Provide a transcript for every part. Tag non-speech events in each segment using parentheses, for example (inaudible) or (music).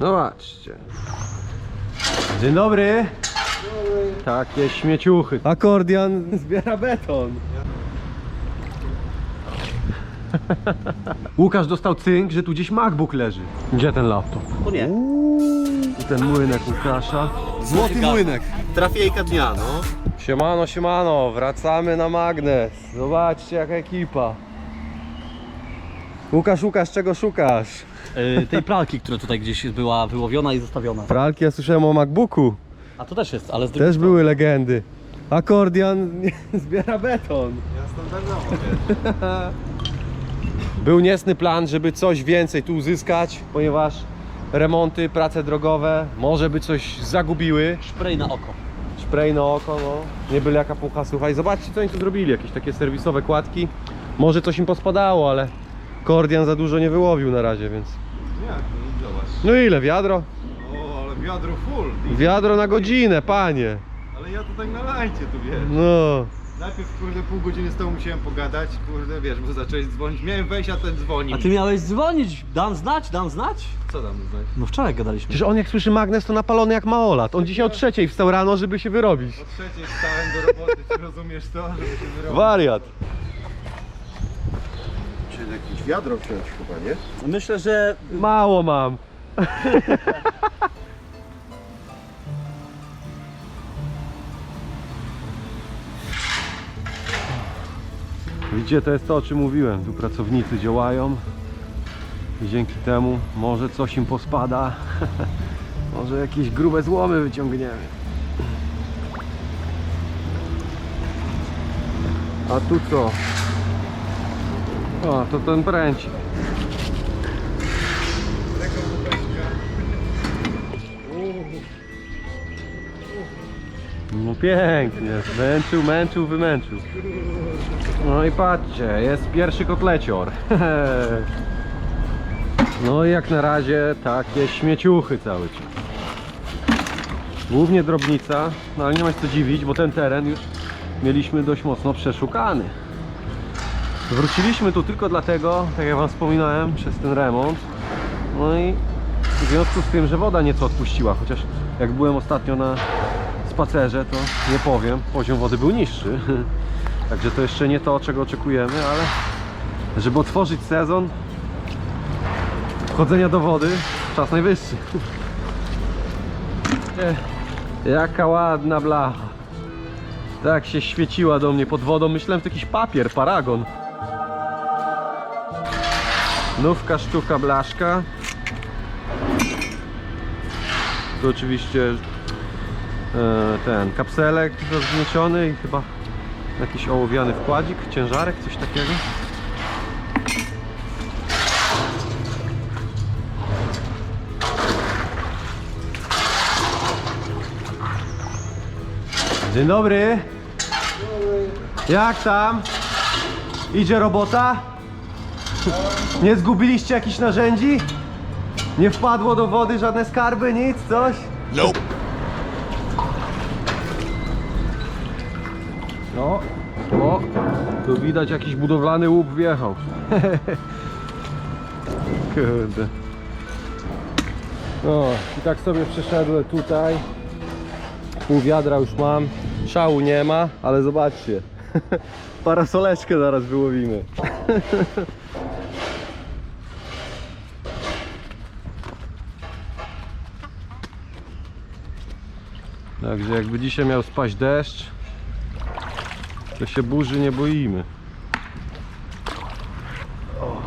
Zobaczcie. Dzień dobry. Takie śmieciuchy. Akordian zbiera beton. (laughs) Łukasz dostał cynk, że tu gdzieś MacBook leży. Gdzie ten laptop? O nie. Ten młynek Łukasza. Złoty młynek. Trafiejka dnia, no. Siemano, siemano, wracamy na magnes. Zobaczcie jaka ekipa. Łukasz, Łukasz, czego szukasz? Y, tej pralki, która tutaj gdzieś była wyłowiona i zostawiona. Pralki, ja słyszałem o MacBooku. A to też jest, ale z drugiej Też strony. były legendy. Akordian nie, (laughs) zbiera beton. Był niecny plan, żeby coś więcej tu uzyskać, ponieważ remonty, prace drogowe może by coś zagubiły. Szprej na oko. Spray na oko, no. Nie byle jaka pucha, słuchaj. Zobaczcie, co oni tu zrobili. Jakieś takie serwisowe kładki. Może coś im pospadało, ale Kordian za dużo nie wyłowił na razie, więc... Jak? No zobacz. No ile, wiadro? O, ale wiadro full. Wiadro na godzinę, panie. Ale ja to tak na lajcie tu wiesz. No. Najpierw kurde pół godziny z tobą musiałem pogadać, kurde wiesz, bo zacząłeś dzwonić. Miałem wejść, a ten dzwonił. A ty miałeś dzwonić. Dam znać, dam znać. Co tam znać? No wczoraj gadaliśmy. Przecież on jak słyszy magnes, to napalony jak małolat. On dzisiaj o trzeciej wstał rano, żeby się wyrobić. O trzeciej wstałem do roboty, czy rozumiesz to? Żeby się wyrobić. Wariat. Czy jakieś wiadro wziąć chyba, nie? Myślę, że Mało mam. (laughs) Widzicie, to jest to, o czym mówiłem. Tu pracownicy działają i dzięki temu może coś im pospada. (laughs) może jakieś grube złomy wyciągniemy. A tu co? O, to ten pręcik. No pięknie, męczył, męczył, wymęczył. No i patrzcie, jest pierwszy kotlecior. (laughs) No i jak na razie takie śmieciuchy cały czas. Głównie drobnica, no ale nie ma się co dziwić, bo ten teren już mieliśmy dość mocno przeszukany. Wróciliśmy tu tylko dlatego, tak jak wam wspominałem, przez ten remont. No i w związku z tym, że woda nieco odpuściła, chociaż jak byłem ostatnio na spacerze, to nie powiem, poziom wody był niższy. (laughs) Także to jeszcze nie to, czego oczekujemy, ale żeby otworzyć sezon wchodzenia do wody, czas najwyższy. (laughs) Ech, Jaka ładna blacha. Tak się świeciła do mnie pod wodą. Myślałem, to jakiś papier, paragon. Nówka, sztuka, blaszka. Tu oczywiście e, ten kapselek rozgnieciony i chyba jakiś ołowiany wkładzik, ciężarek, coś takiego. Dzień dobry. Jak tam? Idzie robota? Nie zgubiliście jakichś narzędzi? Nie wpadło do wody żadne skarby, nic, coś? No, o, tu widać jakiś budowlany łup wjechał. (laughs) Kurde. No, i tak sobie przeszedłem tutaj. Pół wiadra już mam. Szału nie ma, ale zobaczcie. (laughs) Parasoleczkę zaraz wyłowimy. (laughs) Także jakby dzisiaj miał spaść deszcz, to się burzy nie boimy. O.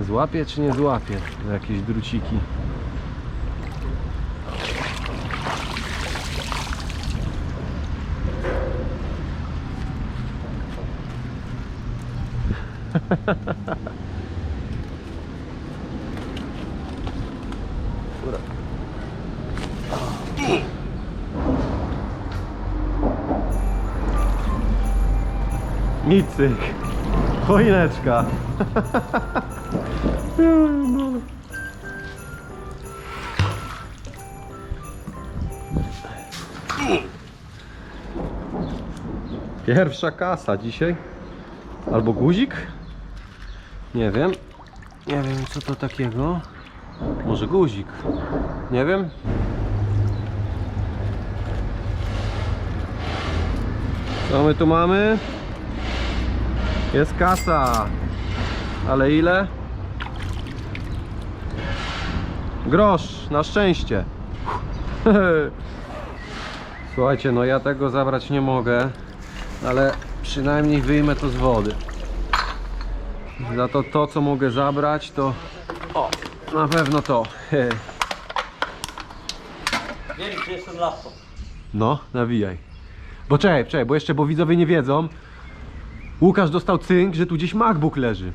Złapie czy nie złapie jakieś druciki? (laughs) Nicyk. Choineczka. Pierwsza kasa dzisiaj. Albo guzik? Nie wiem. Nie wiem co to takiego. Może guzik. Nie wiem. Co my tu mamy? Jest kasa. Ale ile? Grosz, na szczęście. (laughs) Słuchajcie, no ja tego zabrać nie mogę, ale przynajmniej wyjmę to z wody. Za to to, co mogę zabrać, to o, na pewno to. (laughs) Wiem, gdzie jest ten laptop. No, nawijaj. Bo czekaj, czekaj, bo jeszcze, bo widzowie nie wiedzą. Łukasz dostał cynk, że tu gdzieś MacBook leży.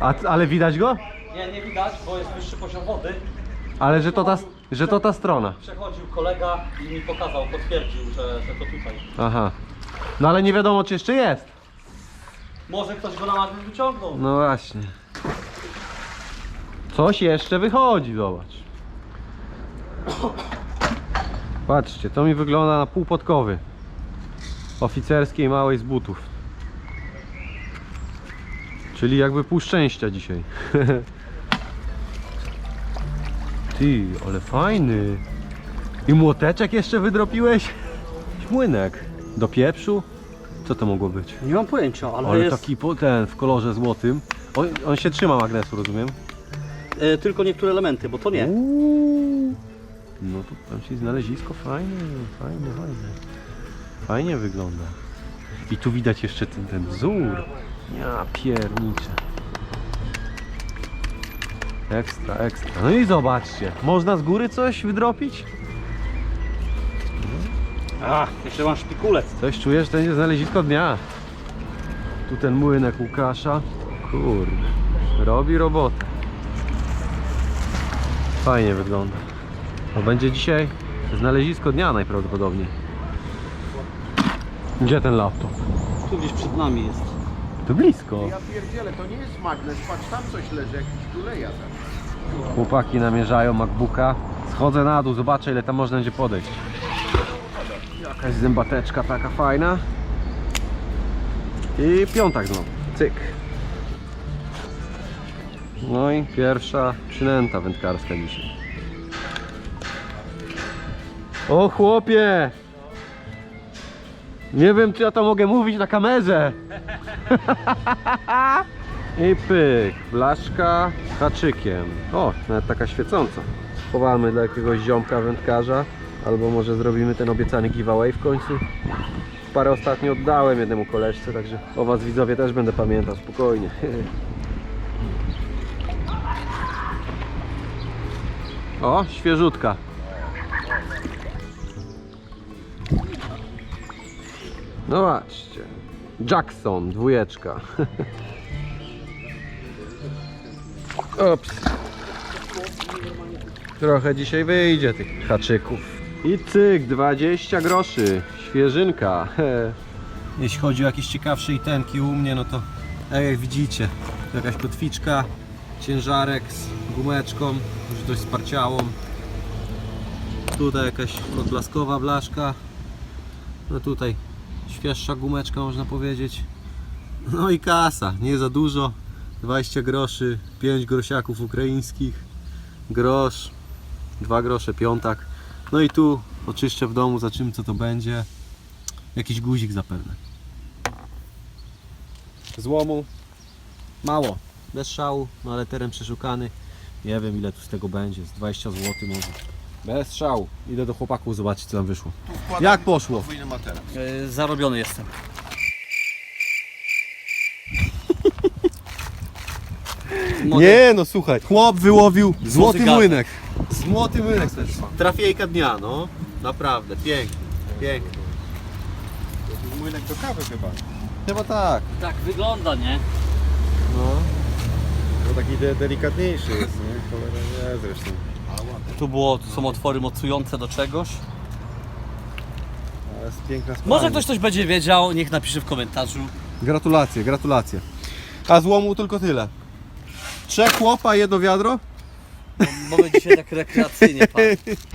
A, ale widać go? Nie, nie widać, bo jest wyższy poziom wody. Ale że to ta, że to ta strona. Przechodził kolega i mi pokazał, potwierdził, że, że to tutaj. Aha. No ale nie wiadomo, czy jeszcze jest. Może ktoś go na magnes wyciągnął. No właśnie. Coś jeszcze wychodzi, zobacz. Patrzcie, to mi wygląda na pół podkowy. Oficerskiej małej z butów. Czyli jakby pół szczęścia dzisiaj. (laughs) Ty, ale fajny. I młoteczek jeszcze wydropiłeś? Młynek. Do pieprzu? Co to mogło być? Nie mam pojęcia, ale, Ale jest taki po- ten w kolorze złotym. On, on się trzyma magnesu, rozumiem? e, tylko niektóre elementy, bo to nie. Uuu. No to tam się znalezisko fajne, fajne, fajne. Fajnie wygląda. I tu widać jeszcze ten, ten wzór. Ja pierniczę. Ekstra, ekstra. No i zobaczcie, można z góry coś wydropić? A, jeszcze mam szpikulec. Coś czujesz, to będzie znalezisko dnia. Tu ten młynek Łukasza. Kurde, robi robotę. Fajnie wygląda. To będzie dzisiaj znalezisko dnia najprawdopodobniej. Gdzie ten laptop? Tu gdzieś przed nami jest. To blisko. Ja pierdzielę, to nie jest magnes, patrz tam coś leży, jakiś tuleja tam. Chłopaki namierzają MacBooka. Schodzę na dół, zobaczę ile tam można będzie podejść. Jakaś zębateczka taka fajna. I piątak znowu. Cyk. No i pierwsza przynęta wędkarska dzisiaj. O chłopie! Nie wiem czy ja to mogę mówić na kamerze. I pyk, blaszka haczykiem. O, nawet taka świecąca. Chowamy dla jakiegoś ziomka wędkarza. Albo może zrobimy ten obiecany giveaway w końcu. Parę ostatnio oddałem jednemu koleżce, także o was widzowie też będę pamiętał, spokojnie. (laughs) O, świeżutka. No zobaczcie. Jackson, dwójeczka. (laughs) Ops. Trochę dzisiaj wyjdzie tych haczyków. I cyk, 20 groszy. Świeżynka. (laughs) Jeśli chodzi o jakieś ciekawsze itenki u mnie, no to tak jak widzicie, jakaś kotwiczka, ciężarek z gumeczką, już dość sparciałą. Tutaj jakaś odblaskowa blaszka. No tutaj świeższa gumeczka można powiedzieć. No i kasa, nie za dużo. 20 groszy, 5 grosiaków ukraińskich, grosz, 2 grosze piątak. No i tu oczyszczę w domu, zobaczymy co to będzie. Jakiś guzik zapewne. Złomu mało, bez szału, no ale teren przeszukany. Nie wiem ile tu z tego będzie, z 20 zł może. Bez szału. Idę do chłopaków zobaczyć co tam wyszło. Jak poszło? Podwójny materac. E, zarobiony jestem. Mogę- (laughs) Nie no słuchaj, chłop wyłowił złoty młynek. Złoty młynek też. Trafiejka dnia, no. Naprawdę, piękny, piękny. Młynek do kawy chyba. Chyba tak. Tak wygląda, nie? No. No taki de delikatniejszy jest, nie? Cholera nie zresztą. Tu było, tu są otwory mocujące do czegoś. Ale jest piękna sprawa. Może ktoś coś będzie wiedział, niech napisze w komentarzu. Gratulacje, gratulacje. A złomu tylko tyle. Trzech chłopa, jedno wiadro? Bo będzie dzisiaj tak rekreacyjnie pan.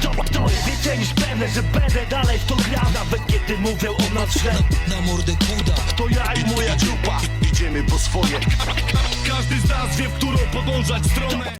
To, to jest więcej niż pewne, że będę dalej w to grał Nawet kiedy mówią o nas źle Na mordę kuda To ja i moja grupa idziemy po swoje Każdy z nas wie, w którą podążać stronę